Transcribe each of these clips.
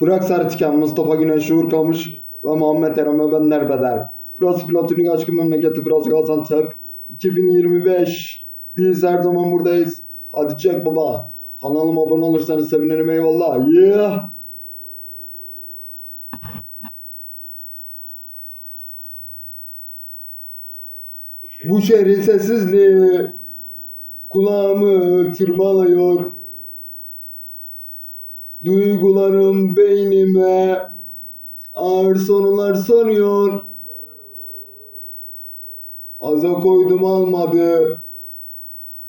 Burak Sertiken, Mustafa Güneş, Uğur Kamış ve Muhammed Eren ve ben Nerbeder. Burası Platonik Aşkın Memleketi, burası Gaziantep. 2025. Biz her zaman buradayız. Hadi çek baba. Kanalıma abone olursanız sevinirim eyvallah. Yeah. Bu şehrin sessizliği kulağımı tırmalıyor. Duygularım beynime ağır sorular soruyor. Aza koydum almadı.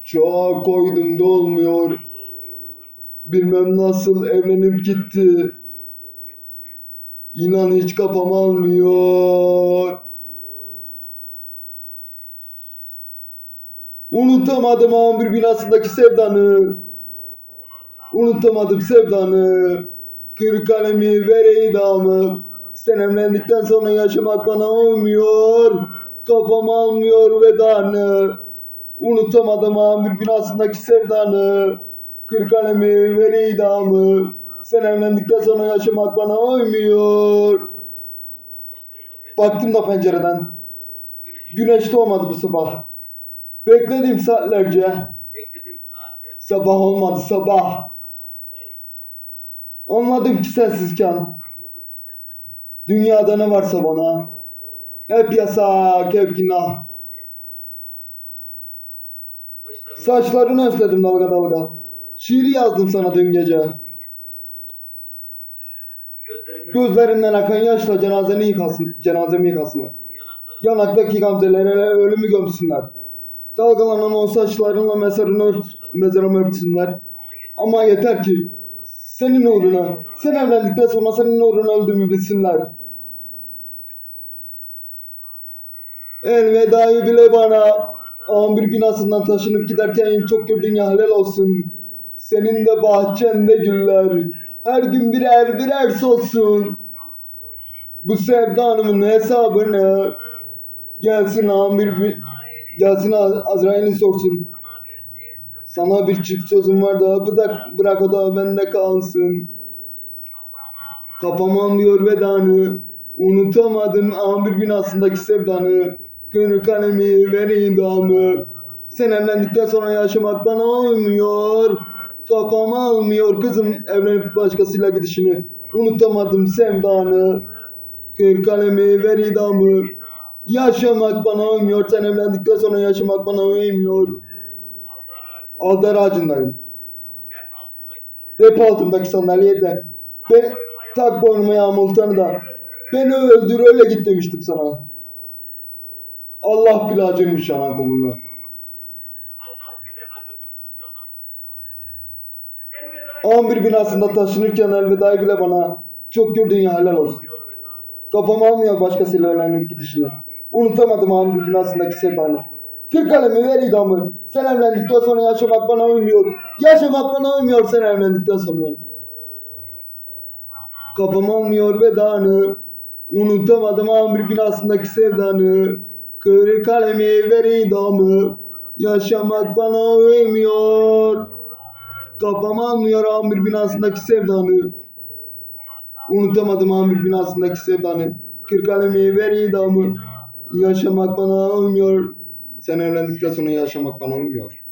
Çoğa koydum dolmuyor. Bilmem nasıl evlenip gitti. İnan hiç kafam almıyor. Unutamadım amir binasındaki sevdanı. Unutamadım sevdanı. Kır kalemi vereyi damı. Sen evlendikten sonra yaşamak bana uymuyor. Kafam almıyor vedanı. Unutamadım amir binasındaki sevdanı. Kır kalemi vereyi damı. Sen evlendikten sonra yaşamak bana uymuyor. Baktım da pencereden. Güneş doğmadı bu sabah. Bekledim saatlerce. Bekledim saatler. Sabah olmadı sabah. Anladım ki sensizken. Dünyada ne varsa bana. Hep yasak, hep günah. Saçlarını özledim dalga dalga. Şiir yazdım sana dün gece. gözlerinden akan yaşla cenazeni yıkasın, cenazemi yıkasınlar. Yanaktaki gamzelere ölümü gömsünler. Dalgalanan o saçlarınla mezarını ört, mezarımı örtsünler. Ama yeter ki senin uğruna, sen evlendikten sonra senin uğruna öldüğümü bilsinler. Elvedayı bile bana amir binasından taşınıp giderken çok gördüğün ya helal olsun. Senin de bahçende güller. Her gün birer birer solsun. Bu sevda hanımın hesabını gelsin amir gelsin Az- Azrail'in sorsun. Sana bir çift sözüm var da bırak, bırak o da bende kalsın. Kafam almıyor vedanı. Unutamadım amir binasındaki sevdanı. Kır kalemi vereyim damı. Sen evlendikten sonra yaşamak bana uymuyor. Kafam almıyor kızım evlenip başkasıyla gidişini. Unutamadım sevdanı. Kır kalemi ver idamı. Yaşamak bana uymuyor. Sen evlendikten sonra yaşamak bana uymuyor. Aldar ağacındayım. Depo altındaki sandalyede. Ben tak boynuma yağmurtanı da. Beni öldür öyle git demiştim sana. Allah bile acırmış yanan kolunu. Acımış. Elveda Amir binasında taşınırken elvedayı bile bana çok gördüğün ya helal olsun. Kafam almıyor başkasıyla evlenip gidişini. Unutamadım amir binasındaki sefanı. Kır kalemi ver idamı. Sen evlendikten sonra yaşamak bana uymuyor. Yaşamak bana uymuyor sen evlendikten sonra. Kafam almıyor vedanı. Unutamadım amir binasındaki sevdanı. Kır kalemi ver idamı. Yaşamak bana uymuyor. Kafam almıyor amir binasındaki sevdanı. Unutamadım amir binasındaki sevdanı. Kır kalemi ver idamı. Yaşamak bana uymuyor. Sen evlendikten sonra yaşamak bana uymuyor.